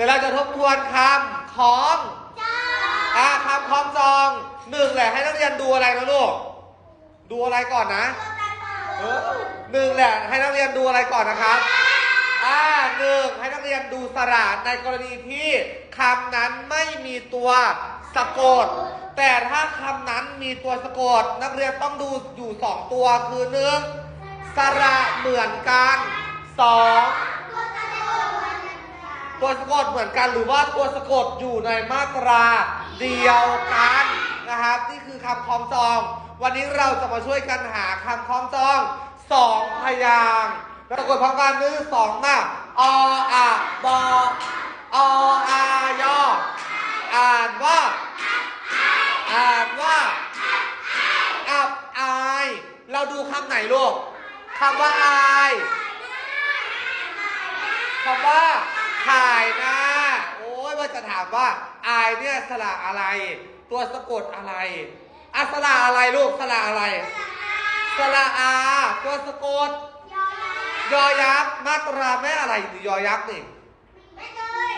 ดี๋ยวเราจะทบทวนคำของอ่าคำคล้องจองหนึ่งแหละให้นักเรียนดูอะไรนะลูก ดูอะไรก่อนนะเออหนึ่งแหละให้นักเรียนดูอะไรก่อนนะครับอ่าหนึ่งให้นักเรียนดูสระในกรณีที่คำนั้นไม่มีตัวสะกด แต่ถ้าคำนั้นมีตัวสะกด นักเรียนต้องดูอยู่สองตัวคือหนึ่งสระเหมือนกันสอง ตัวสะกดเหมือนกันหรือว่าตัวสะกดอยู่ในมาตราเดียวกันนะครับ นี่คือคำคล้องจอง วันนี้เราจะมาช่วยกันหาคำคล้องจองสองพยางค์แล้วสะกดพร้อมกันนึ่สองมาออะบออายออ่านว่า อ่านว่าอับอาย เราดูคำไหนลูกคำว่าอายคำว่า ถ่ายหน้าโอ้ยว่าจะถามว่าอายเนี่ยสระอะไร ตัวสะกดอะไรอะสระอะไรลูกสระอะไร สระอา ตัวสะกด ยอยักษ์มาตราแม่อะไรหรือยอยักษ์นี่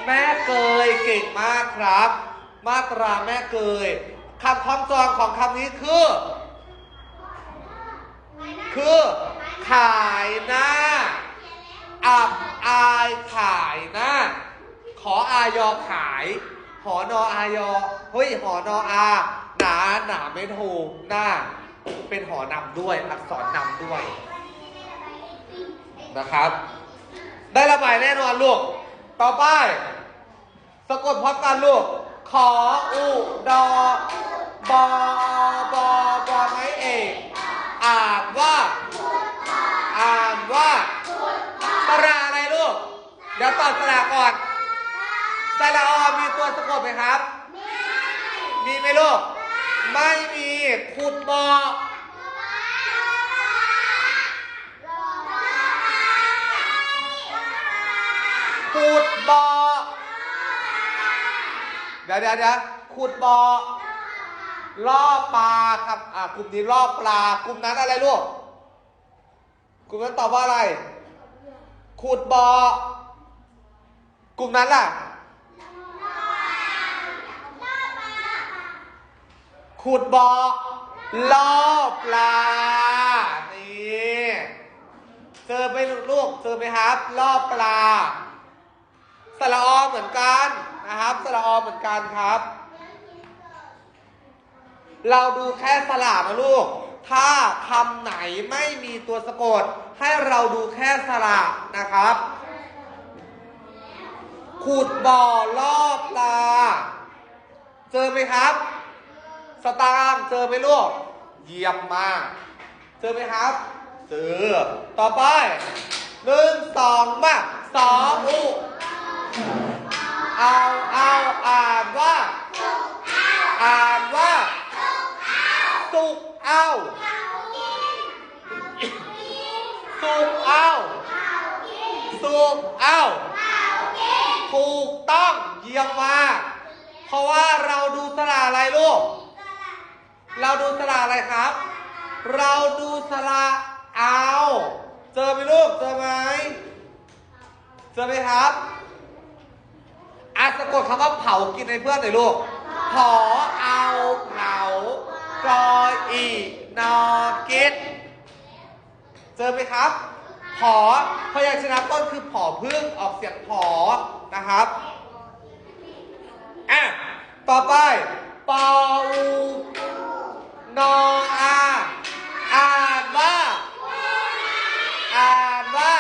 แม่เกยเก่งมากครับ มาตราแม่เกยคำคล้องจองของคำนี้คือ คือขายหน้า อับอายขายหน้า ขออายอขาย หอนออายอเฮ้ยหอนออาหนาหนาไม่ถูกหน้า เป็นหอนำด้วย อักษรนำด้วยนะครับ ได้ระบายแน่นอนลูก ต่อไป สะกดพร้อมกันลูก ขออุดอบอบอบอไม้เอกอ่านว่า ดี๋ยวตอบสระก่อนสระอมีตัวสะกดไหมครับ มีไหมลูก ไม่มีขุดบอขุดบอเดี๋ยวเดี๋ยวเดี๋ยวขุดบอล่อปลาครับ อ่ากลุ่มนี้ล่อปลากลุ่มนั้นอะไรลูกกลุ่มนั้นตอบว่าอะไร ขุดบอ กลุ่มนั้นล่ะ ขุดบ่อล่อปลา นี่เจอไหมลูกเจอไหมครับ ล่อปลาสระออเหมือนกันนะครับสระออเหมือนกันครับ เราดูแค่สระนะลูก ถ้าคำไหนไม่มีตัวสะกด ให้เราดูแค่สระนะครับ ขุดบ่อลอปลา เจอไหมครับ สตางเจอไหมลูก เยี่ยมมาก เจอไหมครับ เจอ ต่อไปหนึ่งสองมาสองอุเอาเอาอ่านว่า อ่านว่าสุกเอาสุกเอาสุกเอา ถูกต้องเยี่ยมมากเพราะว่าเราดูสระอะไรลูก เราดูสระอะไรครับ เราดูสระเอา เจอไหมลูก เจอไหมเจอไหมครับอะสะกดคำว่าเผากินให้เพื่อนหน่อยลูกผอเอาเผากออีนอกินเจอไหมครับผอพยัญชนะต้นคือผอพึ่งออกเสียงผอ นะครับอะต่อไปปออูนออาอ่านว่าอ่านว่า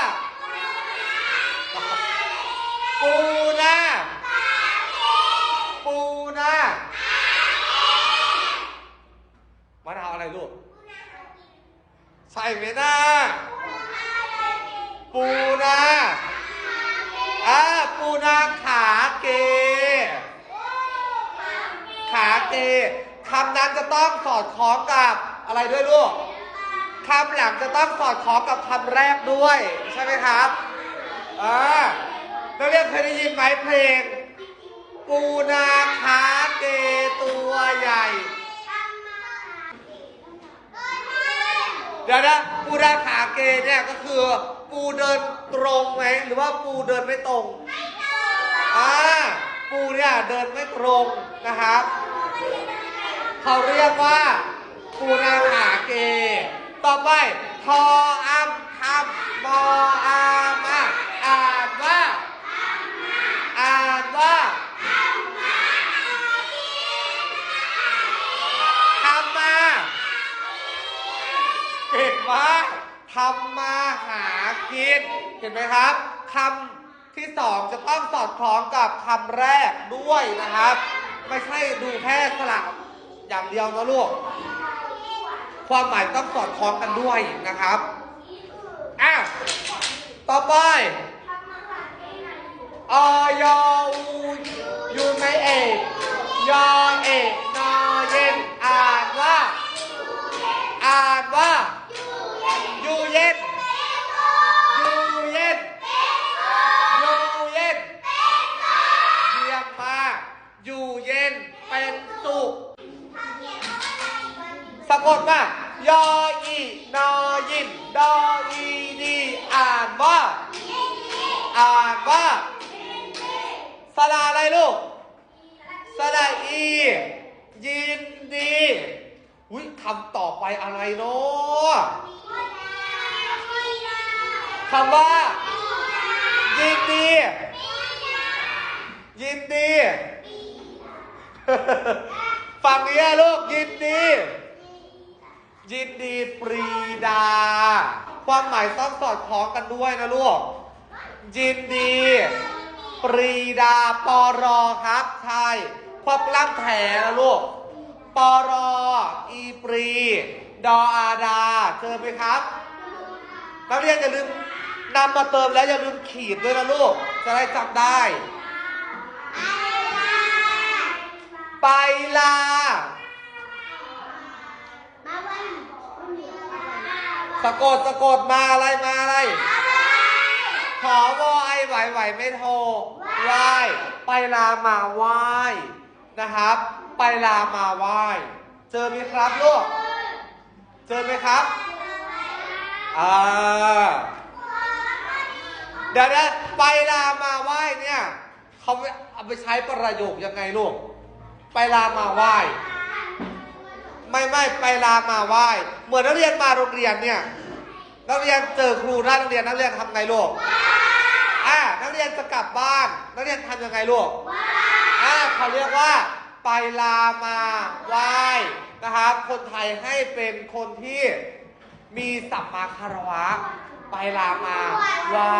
ปูนาปูนามาทำอะไรลูกใช่ไหมนะปูน่า ปูนาขาเก ขาเกคำนั้นจะต้องสอดคล้องกับอะไรด้วยลูกคำหลังจะต้องสอดคล้องกับคำแรกด้วย ใช่ไหมครับอ่านักเรียนเคยได้ยินไหมเพลง ปูนาขาเกตัวใหญ่เดี๋ยวนะปูนาขาเกเนี่ยก็คือปูเดินตรงไหมหรือว่าปูเดินไม่ตรง อ่าปูเนี่ยเดินไม่ตรงนะครับ เขาเรียกว่า ปูนาขาเก ต่อไปทออัมทำมออามาอ่านว่า อ่านว่าทำมาเก่งมากทำมาหากิน เห็นไหมครับคำ ที่สองจะต้องสอดคล้องกับคำแรกด้วยนะครับ ไม่ใช่ดูแค่สลับอย่างเดียวนะลูก ความหมายต้องสอดคล้องกันด้วยนะครับอะต่อไปอยอูยูไม่เอกยอเอกนอเย็นอ่านว่า อ่านว่า อ่านว่าสระอะไรลูกสระอี ยินดีอุ้ยคำต่อไปอะไรเนาะคำว่า ยินดี ยินดี ฝั่งนี้อะลูกยินดี ยินดีปรีดา ความหมายต้องสอดคล้องกันด้วยนะลูก ยินดี ปรีดาปอรอครับ ใช่พอกล้ำแถนะลูกปอรออีปรี ดออาดา เจอไหมครับนักเรียนอย่าลืมนำมาเติมแล้วอย่าลืมขีดด้วยนะลูก จะได้จำได้ ไปลาสะกดสะกดมาอะไรมาอะไร ขอวอไอไหวไหวไม่โทรไหวไปลามาไหวนะครับ ไปลามาไหวเจอไหมครับลูก เจอไหมครับอ่าเดี๋ยวนะไปลามาไหวเนี่ยเขาเอาไปใช้ประโยคยังไงลูก ไปลามาไหวไม่ไม่ไปลามาไหว้เหมือนนักเรียนมาโรงเรียนเนี่ย นักเรียนเจอครูหน้าโรงเรียนนักเรียนทำไงลูกอ่านักเรียนจะกลับบ้าน นักเรียนทำยังไงลูกอ่าเขาเรียกว่าไปลามาไหว้นะครับคนไทยให้เป็นคนที่มีสัมมาคารวะ ไปลามาไหว้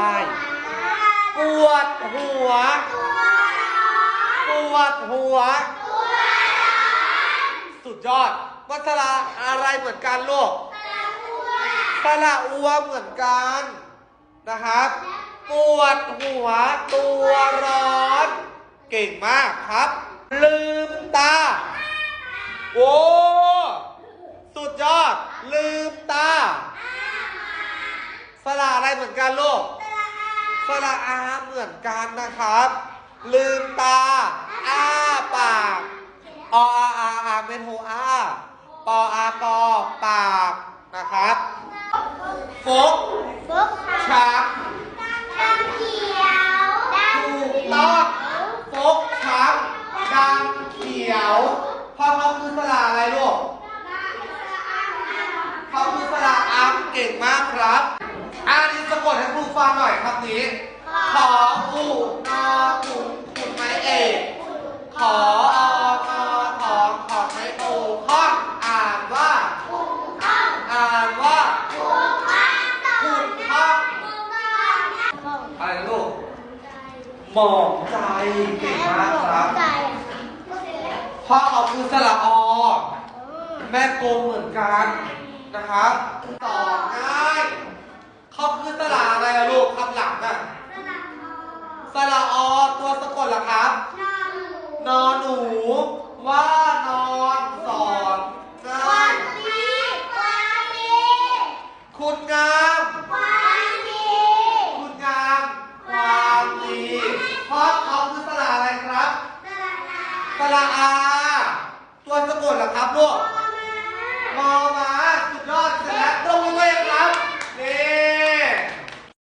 ปวดหัวปวดหัว สุดยอดวัสระอะไรเหมือนกันลูก สระอัวเหมือนกันนะครับปวดหัวตัวร้อน เก่งมากครับ ลืมตา โอ้สุดยอด ลืมตา สระอะไรเหมือนกันลูกสระอาเหมือนกันนะครับ ลืมตา อ้าปากออาอาอาเมนโฮอาปออากอปากนะครับ ฟกชักถูกต้องฟกชักดำเขียวเพราะเขาคือสระอะไรลูกเขาคือสระอัมเก่งมากครับอ่านี้สะกดให้ครูฟังหน่อยครับนี้ขออูนอขุ องใจเก่งมากครับพ่อเขาคือสระออแม่โกงเหมือนกันนะครับต่อง่ายเขาคือสระอะไรลูกคำหลังอะสระออตัวสะกดเหรอครับ นอนหนู ว่านอนสอนง่ายคุณงาม